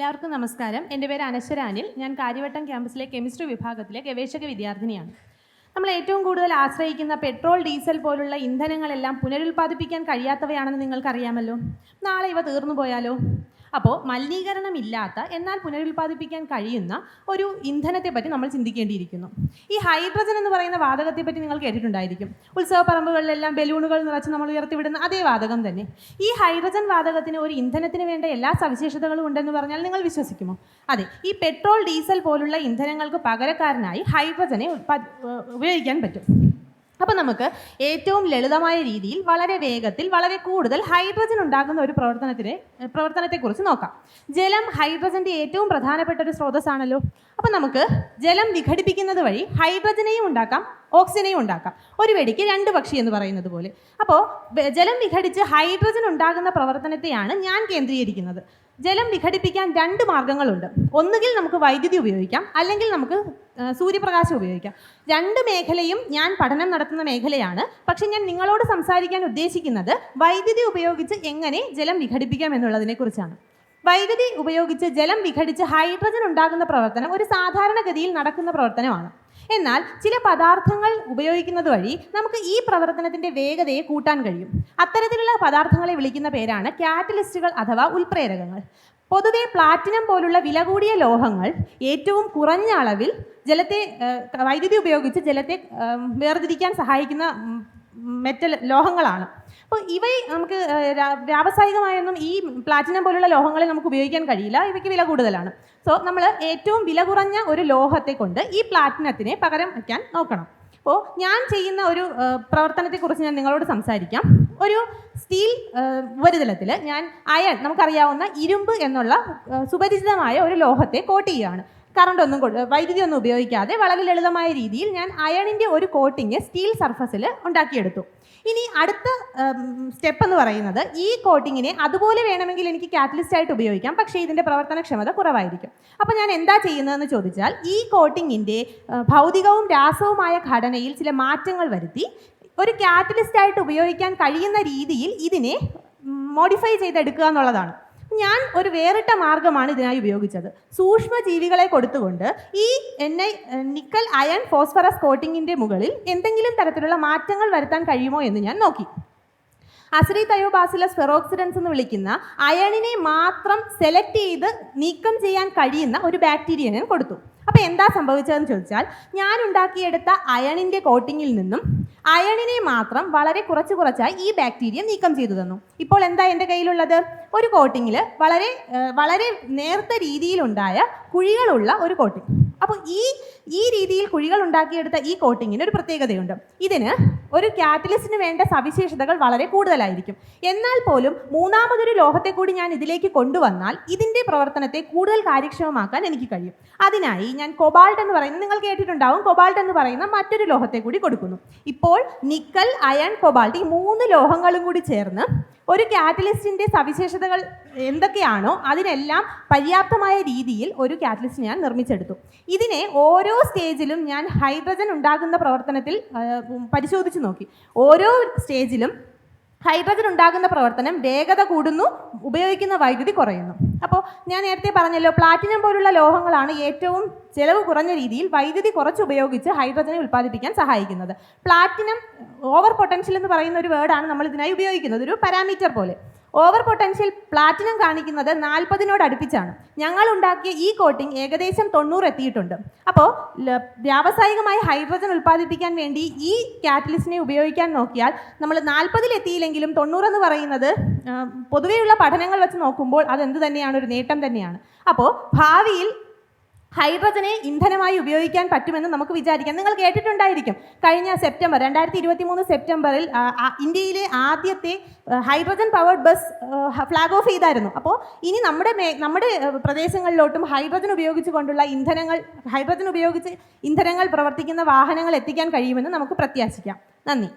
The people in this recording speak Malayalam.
എല്ലാവർക്കും നമസ്കാരം. എന്റെ പേര് അനശ്വരാനിൽ ഞാൻ കാര്യവട്ടം ക്യാമ്പസിലെ കെമിസ്ട്രി വിഭാഗത്തിലെ ഗവേഷക വിദ്യാർത്ഥിനിയാണ്. നമ്മൾ ഏറ്റവും കൂടുതൽ ആശ്രയിക്കുന്ന പെട്രോൾ ഡീസൽ പോലുള്ള ഇന്ധനങ്ങളെല്ലാം പുനരുൽപ്പാദിപ്പിക്കാൻ കഴിയാത്തവയാണെന്ന് നിങ്ങൾക്കറിയാമല്ലോ. നാളെ ഇവ തീർന്നു പോയാലോ? അപ്പോൾ മലിനീകരണമില്ലാത്ത എന്നാൽ പുനരുൽപ്പാദിപ്പിക്കാൻ കഴിയുന്ന ഒരു ഇന്ധനത്തെ പറ്റി നമ്മൾ ചിന്തിക്കേണ്ടിയിരിക്കുന്നു. ഈ ഹൈഡ്രജൻ എന്ന് പറയുന്ന വാതകത്തെ പറ്റി നിങ്ങൾ കേട്ടിട്ടുണ്ടായിരിക്കും. ഉത്സവ പറമ്പുകളിലെല്ലാം ബലൂണുകൾ നിറച്ച് നമ്മൾ ഉയർത്തിവിടുന്ന അതേ വാതകം തന്നെ. ഈ ഹൈഡ്രജൻ വാതകത്തിന് ഒരു ഇന്ധനത്തിന് വേണ്ട എല്ലാ സവിശേഷതകളും ഉണ്ടെന്ന് പറഞ്ഞാൽ നിങ്ങൾ വിശ്വസിക്കുമോ? അതെ ഈ പെട്രോൾ ഡീസൽ പോലുള്ള ഇന്ധനങ്ങൾക്ക് പകരക്കാരനായി ഹൈഡ്രജനെ ഉപയോഗിക്കാൻ പറ്റും. അപ്പോൾ നമുക്ക് ഏറ്റവും ലളിതമായ രീതിയിൽ വളരെ വേഗത്തിൽ വളരെ കൂടുതൽ ഹൈഡ്രജൻ ഉണ്ടാകുന്ന ഒരു പ്രവർത്തനത്തിനെ പ്രവർത്തനത്തെക്കുറിച്ച് നോക്കാം. ജലം ഹൈഡ്രജന്റെ ഏറ്റവും പ്രധാനപ്പെട്ട ഒരു സ്രോതസ്സാണല്ലോ. അപ്പോൾ നമുക്ക് ജലം വിഘടിപ്പിക്കുന്നത് വഴി ഹൈഡ്രജനെയും ഉണ്ടാക്കാം ഓക്സിജനെയും ഉണ്ടാക്കാം. ഒരു വെടിക്ക് രണ്ട് പക്ഷി എന്ന് പറയുന്നത് പോലെ. അപ്പോൾ ജലം വിഘടിച്ച് ഹൈഡ്രജൻ ഉണ്ടാകുന്ന പ്രവർത്തനത്തെയാണ് ഞാൻ കേന്ദ്രീകരിക്കുന്നത്. ജലം വിഘടിപ്പിക്കാൻ രണ്ട് മാർഗങ്ങളുണ്ട്. ഒന്നുകിൽ നമുക്ക് വൈദ്യുതി ഉപയോഗിക്കാം അല്ലെങ്കിൽ നമുക്ക് സൂര്യപ്രകാശം ഉപയോഗിക്കാം. രണ്ട് മേഖലയും ഞാൻ പഠനം നടത്തുന്ന മേഖലയാണ്. പക്ഷെ ഞാൻ നിങ്ങളോട് സംസാരിക്കാൻ ഉദ്ദേശിക്കുന്നത് വൈദ്യുതി ഉപയോഗിച്ച് എങ്ങനെ ജലം വിഘടിപ്പിക്കാം എന്നുള്ളതിനെ കുറിച്ചാണ്. വൈദ്യുതി ഉപയോഗിച്ച് ജലം വിഘടിച്ച് ഹൈഡ്രജൻ ഉണ്ടാകുന്ന പ്രവർത്തനം ഒരു സാധാരണഗതിയിൽ നടക്കുന്ന പ്രവർത്തനമാണ്. എന്നാൽ ചില പദാർത്ഥങ്ങൾ ഉപയോഗിക്കുന്നത് വഴി നമുക്ക് ഈ പ്രവർത്തനത്തിന്റെ വേഗതയെ കൂട്ടാൻ കഴിയും. അത്തരത്തിലുള്ള പദാർത്ഥങ്ങളെ വിളിക്കുന്ന പേരാണ് കാറ്റലിസ്റ്റുകൾ അഥവാ ഉൽപ്രേരകങ്ങൾ. പൊതുവെ പ്ലാറ്റിനം പോലുള്ള വില കൂടിയ ലോഹങ്ങൾ ഏറ്റവും കുറഞ്ഞ അളവിൽ ജലത്തെ വൈദ്യുതി ഉപയോഗിച്ച് ജലത്തെ വേർതിരിക്കാൻ സഹായിക്കുന്ന മെറ്റൽ ലോഹങ്ങളാണ്. അപ്പോൾ ഇവ നമുക്ക് വ്യാവസായികമായൊന്നും ഈ പ്ലാറ്റിനം പോലുള്ള ലോഹങ്ങളെ നമുക്ക് ഉപയോഗിക്കാൻ കഴിയില്ല. ഇവയ്ക്ക് വില കൂടുതലാണ്. സോ നമ്മൾ ഏറ്റവും വില കുറഞ്ഞ ഒരു ലോഹത്തെ കൊണ്ട് ഈ പ്ലാറ്റിനത്തിനെ പകരം വയ്ക്കാൻ നോക്കണം. അപ്പോൾ ഞാൻ ചെയ്യുന്ന ഒരു പ്രവർത്തനത്തെക്കുറിച്ച് ഞാൻ നിങ്ങളോട് സംസാരിക്കാം. ഒരു സ്റ്റീൽ ഉപരിതലത്തിൽ ഞാൻ അയൺ നമുക്കറിയാവുന്ന ഇരുമ്പ് എന്നുള്ള സുപരിചിതമായ ഒരു ലോഹത്തെ കോട്ട് ചെയ്യുകയാണ്. കറണ്ട് ഒന്നും കൊണ്ട് വൈദ്യുതി ഒന്നും ഉപയോഗിക്കാതെ വളരെ ലളിതമായ രീതിയിൽ ഞാൻ അയണിന്റെ ഒരു കോട്ടിങ് സ്റ്റീൽ സർഫസിൽ ഉണ്ടാക്കിയെടുത്തു. ഇനി അടുത്ത സ്റ്റെപ്പ് എന്ന് പറയുന്നത് ഈ കോട്ടിങ്ങിനെ അതുപോലെ വേണമെങ്കിൽ എനിക്ക് കാറ്റലിസ്റ്റ് ആയിട്ട് ഉപയോഗിക്കാം പക്ഷേ ഇതിന്റെ പ്രവർത്തനക്ഷമത കുറവായിരിക്കും. അപ്പോൾ ഞാൻ എന്താ ചെയ്യുന്നതെന്ന് ചോദിച്ചാൽ ഈ കോട്ടിങ്ങിന്റെ ഭൗതികവും രാസവുമായ ഘടനയിൽ ചില മാറ്റങ്ങൾ വരുത്തി ഒരു കാറ്റലിസ്റ്റ് ആയിട്ട് ഉപയോഗിക്കാൻ കഴിയുന്ന രീതിയിൽ ഇതിനെ മോഡിഫൈ ചെയ്തെടുക്കുക എന്നുള്ളതാണ്. ഞാൻ ഒരു വേറിട്ട മാർഗമാണ് ഇതിനായി ഉപയോഗിച്ചത്. സൂക്ഷ്മജീവികളെ കൊടുത്തുകൊണ്ട് ഈ എന്നെ നിക്കൽ അയൺ ഫോസ്ഫറസ് കോട്ടിങ്ങിന്റെ മുകളിൽ എന്തെങ്കിലും തരത്തിലുള്ള മാറ്റങ്ങൾ വരുത്താൻ കഴിയുമോ എന്ന് ഞാൻ നോക്കി. അസറി തയോബാസിലസ് ഫെറോക്സിഡൻസ് എന്ന് വിളിക്കുന്ന അയണിനെ മാത്രം സെലക്ട് ചെയ്ത് നീക്കം ചെയ്യാൻ കഴിയുന്ന ഒരു ബാക്ടീരിയ ഞാൻ കൊടുത്തു. അപ്പോൾ എന്താ സംഭവിച്ചതെന്ന് ചോദിച്ചാൽ ഞാൻ ഉണ്ടാക്കിയെടുത്ത അയണിന്റെ കോട്ടിങ്ങിൽ നിന്നും അയണിനെ മാത്രം വളരെ കുറച്ച് കുറച്ചായി ഈ ബാക്ടീരിയ നീക്കം ചെയ്തു തന്നു. ഇപ്പോൾ എന്താ എന്റെ കയ്യിലുള്ളത്? ഒരു കോട്ടിങ്ങിൽ വളരെ വളരെ നേർത്ത രീതിയിലുണ്ടായ കുഴികളുള്ള ഒരു കോട്ടിങ് അപ്പോൾ ഈ ഈ രീതിയിൽ കുഴികൾ ഉണ്ടാക്കിയെടുത്ത ഈ കോട്ടിങ്ങിന് ഒരു പ്രത്യേകതയുണ്ട്. ഇതിന് ഒരു കാറ്റലിസ്റ്റിന് വേണ്ട സവിശേഷതകൾ വളരെ കൂടുതലായിരിക്കും. എന്നാൽ പോലും മൂന്നാമതൊരു ലോഹത്തെ കൂടി ഞാൻ ഇതിലേക്ക് കൊണ്ടുവന്നാൽ ഇതിന്റെ പ്രവർത്തനത്തെ കൂടുതൽ കാര്യക്ഷമമാക്കാൻ എനിക്ക് കഴിയും. അതിനായി ഞാൻ കൊബാൾട്ട് എന്ന് പറയുന്നത് നിങ്ങൾ കേട്ടിട്ടുണ്ടാവും കൊബാൾട്ട് എന്ന് പറയുന്ന മറ്റൊരു ലോഹത്തെ കൂടി കൊടുക്കുന്നു. ഇപ്പോൾ നിക്കൽ അയൺ കൊബാൾട്ട് ഈ മൂന്ന് ലോഹങ്ങളും കൂടി ചേർന്ന് ഒരു കാറ്റലിസ്റ്റിന്റെ സവിശേഷതകൾ എന്തൊക്കെയാണോ അതിനെല്ലാം പര്യാപ്തമായ രീതിയിൽ ഒരു കാറ്റലിസ്റ്റ് ഞാൻ നിർമ്മിച്ചെടുത്തു. ഇതിനെ ഓരോ സ്റ്റേജിലും ഞാൻ ഹൈഡ്രജൻ ഉണ്ടാകുന്ന പ്രവർത്തനത്തിൽ ആ, നോക്കി. ഓരോ സ്റ്റേജിലും ഹൈഡ്രജൻ ഉണ്ടാകുന്ന പ്രവർത്തനം വേഗത കൂടുന്നു ഉപയോഗിക്കുന്ന വൈദ്യുതി കുറയുന്നു. അപ്പോൾ ഞാൻ നേരത്തെ പറഞ്ഞല്ലോ പ്ലാറ്റിനം പോലുള്ള ലോഹങ്ങളാണ് ഏറ്റവും ചെലവ് കുറഞ്ഞ രീതിയിൽ വൈദ്യുതി കുറച്ച് ഉപയോഗിച്ച് ഹൈഡ്രജനെ ഉൽപ്പാദിപ്പിക്കാൻ സഹായിക്കുന്നത്. പ്ലാറ്റിനം ഓവർ പൊട്ടൻഷ്യൽ എന്ന് പറയുന്ന ഒരു വേർഡാണ് നമ്മൾ ഇതിനായി ഉപയോഗിക്കുന്നത്. ഒരു പാരാമീറ്റർ പോലെ. ഓവർ പൊട്ടൻഷ്യൽ പ്ലാറ്റിനം കാണിക്കുന്നത് നാൽപ്പതിനോട് അടുപ്പിച്ചാണ്. ഞങ്ങൾ ഉണ്ടാക്കിയ ഈ കോട്ടിംഗ് ഏകദേശം തൊണ്ണൂറ് എത്തിയിട്ടുണ്ട്. അപ്പോൾ വ്യാവസായികമായി ഹൈഡ്രജൻ ഉൽപ്പാദിപ്പിക്കാൻ വേണ്ടി ഈ കാറ്റലിസ്റ്റിനെ ഉപയോഗിക്കാൻ നോക്കിയാൽ നമ്മൾ നാൽപ്പതിൽ എത്തിയില്ലെങ്കിലും തൊണ്ണൂറെന്ന് പറയുന്നത് പൊതുവെയുള്ള പഠനങ്ങൾ വെച്ച് നോക്കുമ്പോൾ അതെന്ത് തന്നെയാണ്? ഒരു നേട്ടം തന്നെയാണ്. അപ്പോൾ ഭാവിയിൽ ഹൈഡ്രജനെ ഇന്ധനമായി ഉപയോഗിക്കാൻ പറ്റുമെന്ന് നമുക്ക് വിചാരിക്കാം. നിങ്ങൾ കേട്ടിട്ടുണ്ടായിരിക്കും. കഴിഞ്ഞ സെപ്റ്റംബർ രണ്ടായിരത്തി ഇരുപത്തി മൂന്ന് സെപ്റ്റംബറിൽ ഇന്ത്യയിലെ ആദ്യത്തെ hydrogen powered bus flag off ചെയ്തായിരുന്നു. അപ്പോൾ ഇനി നമ്മുടെ നമ്മുടെ പ്രദേശങ്ങളിലോട്ടും ഹൈഡ്രജൻ ഉപയോഗിച്ചുകൊണ്ടുള്ള ഇന്ധനങ്ങൾ ഹൈഡ്രജൻ ഉപയോഗിച്ച് ഇന്ധനങ്ങൾ പ്രവർത്തിക്കുന്ന വാഹനങ്ങൾ എത്തിക്കാൻ കഴിയുമെന്ന് നമുക്ക് പ്രത്യാശിക്കാം. നന്ദി.